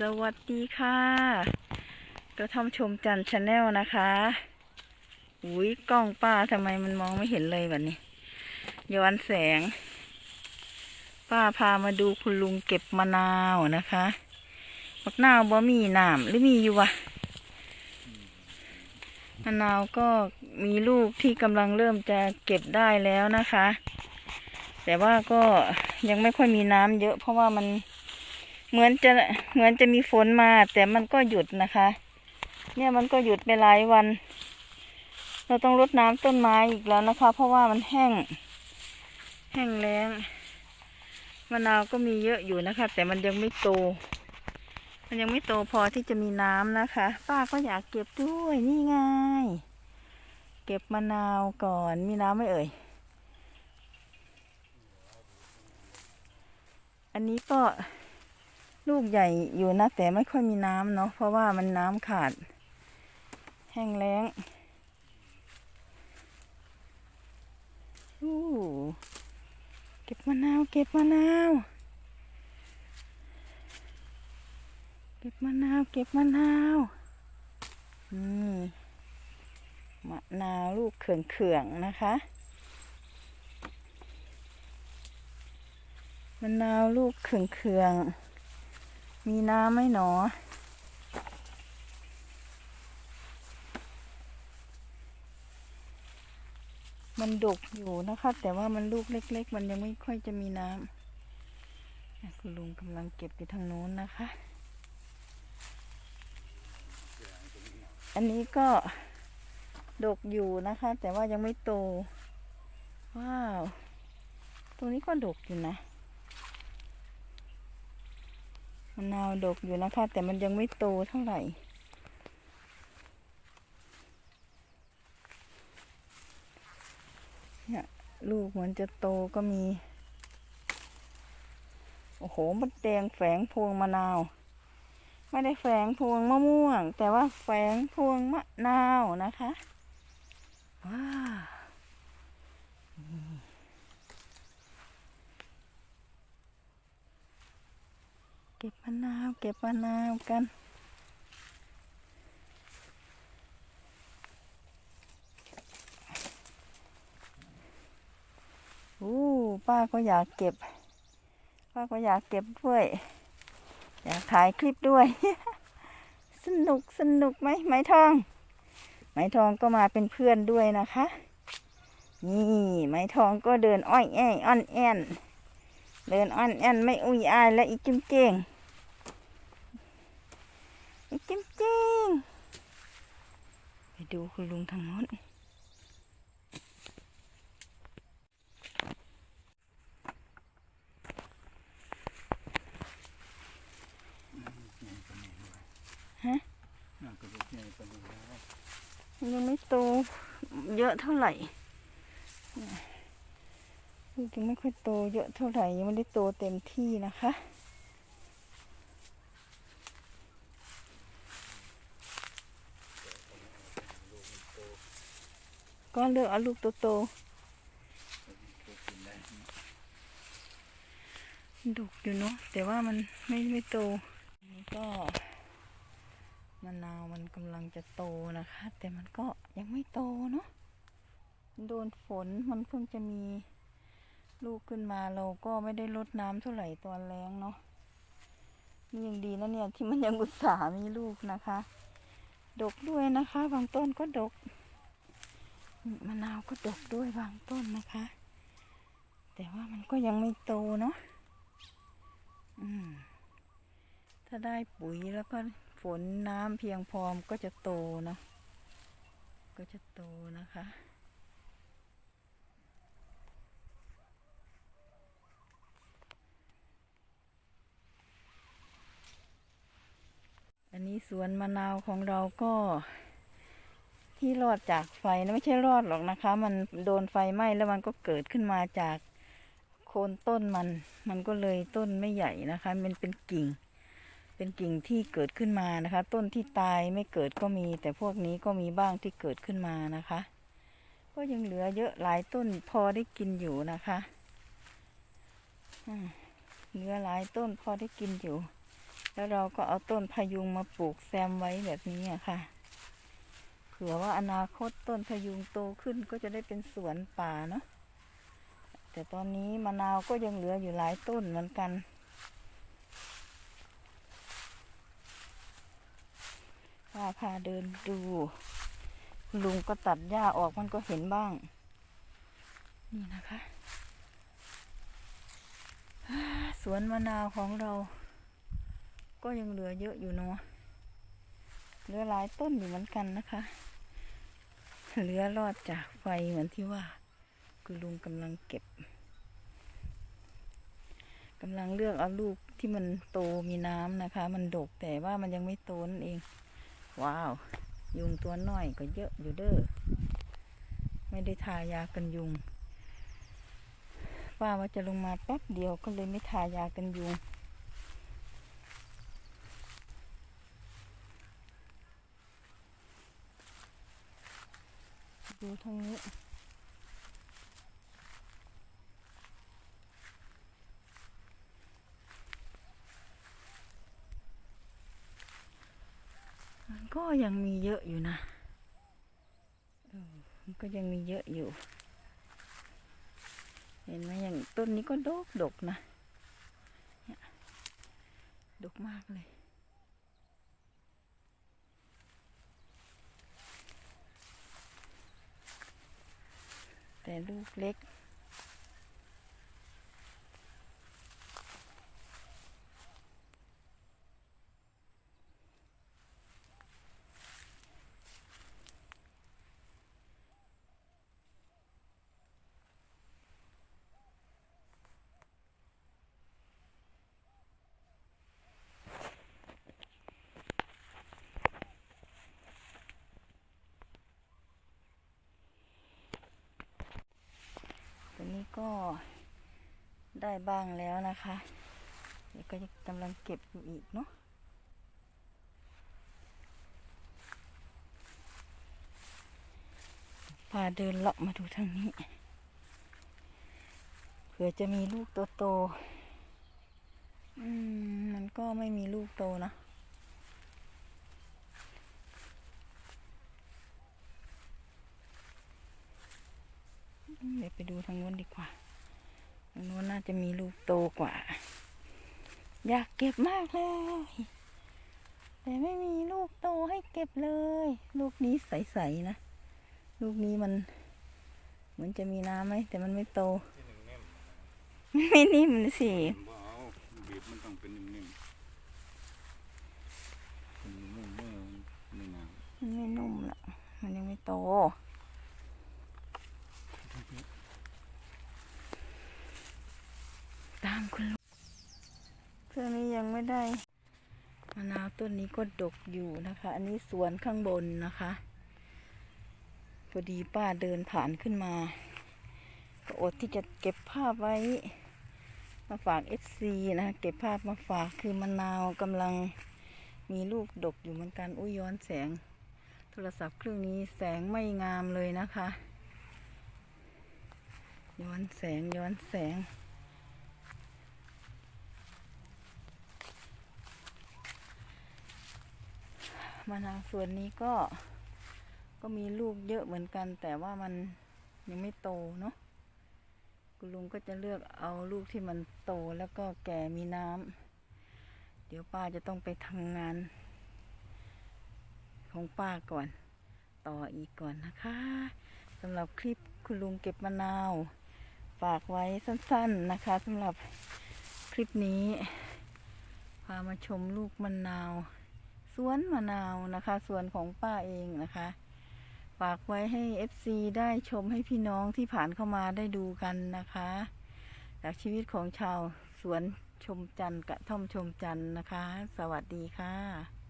สวัสดีค่ะกระท่อมชมจันชาแนลนะคะอุ้ยกล้องป้าทำไมมันมองไม่เห็นเลยแบบนี้ย้อนแสง ป้าพามาดูคุณลุงเก็บมะนาวนะคะมะนาวบ่มีนามหรือมีอยู่วะมะนาวก็มีลูกที่กำลังเริ่มจะเก็บได้แล้วนะคะ แต่ว่าก็ยังไม่ค่อยมีน้ำเยอะเพราะว่ามัน เหมือนจะเหมือนจะมีฝนมา แต่มันก็หยุดนะคะ เนี่ยมันก็หยุดไปหลายวัน เราต้องรดน้ำต้นไม้อีกแล้วนะคะ เพราะว่ามันแห้ง แห้งแล้งมะนาวก็มีเยอะอยู่นะคะ แต่มันยังไม่โต มันยังไม่โตพอที่จะมีน้ำนะคะ ป้าก็อยากเก็บด้วยนี่ไงเก็บมะนาวก่อนมีน้ำไหมเอ่ย อันนี้ก็ ลูกใหญ่อยู่นะ แต่ไม่ค่อยมีน้ำเนาะเพราะว่ามันน้ำขาด แห้งแล้งเก็บมะนาวเก็บมะนาวเก็บมะนาวเก็บมะนาวนี่มะนาวลูกเขื่องๆนะคะมะนาวลูกเขื่องๆ มีน้ำไหมหนอ มันดกอยู่นะคะแต่ว่ามันลูกเล็ก ๆ มันยังไม่ค่อยจะมีน้ำคุณลุงกำลังเก็บอยู่ทางโน้นนะคะ อันนี้ก็ดกอยู่นะคะ แต่ว่ายังไม่โต ว้าว ตรงนี้ก็ดกอยู่นะ มะนาวดกอยู่นะคะ แต่มันยังไม่โตเท่าไหร่ เนี่ยลูกเหมือนจะโตก็มี โอ้โหมดแดงแฝงพวงมะนาว ไม่ได้แฝงพวงมะม่วง แต่ว่าแฝงพวงมะนาวนะคะว้า ก็บมะนาว เก็บมะนาวกันอู้ป้าก็อยากเก็บ ป้าก็อยากเก็บด้วย อยากถ่ายคลิปด้วย สนุกสนุกไหมไหมทองไหมทองก็มาเป็นเพื่อนด้วยนะคะ นี่ไหมทองก็เดินอ้อยแอ้อยอ้อนแอนเดินอ้อนแอนไม่อุ้ยอายและอีจิ้มเจงอี จิ้มเจงไปดูคุณลุงทางโน้นน่ากระยังไม่โตเยอะเท่าไหร่ยังไม่ค่อยโตเยอะเท่าไหร่ยังไม่ได้โตเต็มที่นะคะ ก็เลือกเอาลูกโตๆดุกอยู่เนาะแต่ว่ามันไม่ไม่โตนนี้ก็มะนาวมันกำลังจะโตนะคะ แต่มันก็ยังไม่โตเนาะโดนฝนมันเพิ่งจะมีลูกขึ้นมาเราก็ไม่ได้รดน้ำเท่าไหร่ตอนแรงเนาะนี่ยังดีนะเนี่ยที่มันยังอุตส่าห์มีลูกนะคะ ดกด้วยนะคะ บางต้นก็ดก มะนาวก็ดกด้วยบางต้นนะคะ แต่ว่ามันก็ยังไม่โตเนาะอืมถ้าได้ปุ๋ยแล้วก็ฝนน้ำเพียงพอมก็จะโตเนาะก็จะโตนะคะอันนี้สวนมะนาวของเราก็ ที่รอดจากไฟนะไม่ใช่รอดหรอกนะคะ มันโดนไฟไหม้แล้วมันก็เกิดขึ้นมาจากโคนต้นมัน มันก็เลยต้นไม่ใหญ่นะคะ มันเป็นกิ่ง เป็นกิ่งที่เกิดขึ้นมานะคะ ต้นที่ตายไม่เกิดก็มี แต่พวกนี้ก็มีบ้างที่เกิดขึ้นมานะคะ ก็ยังเหลือเยอะหลายต้นพอได้กินอยู่นะคะเหลือหลายต้นพอได้กินอยู่ แล้วเราก็เอาต้นพยุงมาปลูกแซมไว้แบบนี้อะค่ะ ผื่อว่าอนาคตต้นพยุงโตขึ้นก็จะได้เป็นสวนป่าเนาะแต่ตอนนี้มะนาวก็ยังเหลืออยู่หลายต้นเหมือนกันป้าพาเดินดู ลุงก็ตัดหญ้าออกมันก็เห็นบ้าง นี่นะคะสวนมะนาวของเรา ก็ยังเหลือเยอะอยู่เนาะเหลือหลายต้นอยู่เหมือนกันนะคะ เหลือรอดจากไฟเหมือนที่ว่า คุณลุงกำลังเก็บกำลังเลือกเอาลูกที่มันโตมีน้ำนะคะ มันดกแต่ว่ามันยังไม่โตนั่นเอง ว้าว ยุงตัวน้อยก็เยอะอยู่เด้อไม่ได้ทายากันยุงป้าว่าจะลงมาแป๊บเดียวก็เลยไม่ทายากันยุง ดูทางนี้ก็ยังมีเยอะอยู่นะมันก็ยังมีเยอะอยู่ เห็นไหมอย่างต้นนี้ก็ดกดกนะ ดกมากเลย แต่ลูกเล็ก ตัวนี้ก็ ได้บ้างแล้วนะคะ เดี๋ยวก็จะกำลังเก็บอยู่อีกเนาะพาเดินเลาะมาดูทางนี้ เผื่อจะมีลูกโตๆอืมมันก็ไม่มีลูกโตนะเดี๋ยวไปดูทางนู้นดีกว่า งนู้นน่าจะมีลูกโตกว่า อยากเก็บมากเลย แต่ไม่มีลูกโตให้เก็บเลย ลูกนี้ใสๆนะ ลูกนี้มัน เหมือนจะมีน้ำไหมแต่มันไม่โตที่หนึ่งเน่มไม่นิ่มสิบ่เอาบีบมันต้องเป็นนิ่มๆเป็นนุ่มๆเมื่อไม่นานมันไม่นุ่มละมันยังไม่โต ตามคุณลุงเครื่องนี้ยังไม่ได้มะนาวต้นนี้ก็ดกอยู่นะคะ อันนี้สวนข้างบนนะคะพอดีป้าเดินผ่านขึ้นมา ก็อดที่จะเก็บภาพไว้ มาฝากเอฟซีนะเก็บภาพมาฝากคือมะนาวกำลังมีลูกดกอยู่เหมือนกันอุ้ยย้อนแสง โทรศัพท์เครื่องนี้แสงไม่งามเลยนะคะ ย้อนแสงย้อนแสง มะนาวส่วนนี้ก็ ก็มีลูกเยอะเหมือนกัน แต่ว่ามันยังไม่โตเนาะคุณลุงก็จะเลือกเอาลูกที่มันโตแล้วก็แก่มีน้ำเดี๋ยวป้าจะต้องไปทำงาน ของป้าก่อน ต่ออีกก่อนนะคะสำหรับคลิปคุณลุงเก็บมะนาวฝากไว้สั้นๆนะคะสำหรับคลิปนี้พามาชมลูกมะนาว สวนมะนาวนะคะสวนของป้าเองนะคะฝากไว้ให้ FC ได้ชมให้พี่น้องที่ผ่านเข้ามาได้ดูกันนะคะ จากชีวิตของชาวสวนชมจันทร์กระท่อมชมจันทร์นะคะ สวัสดีค่ะ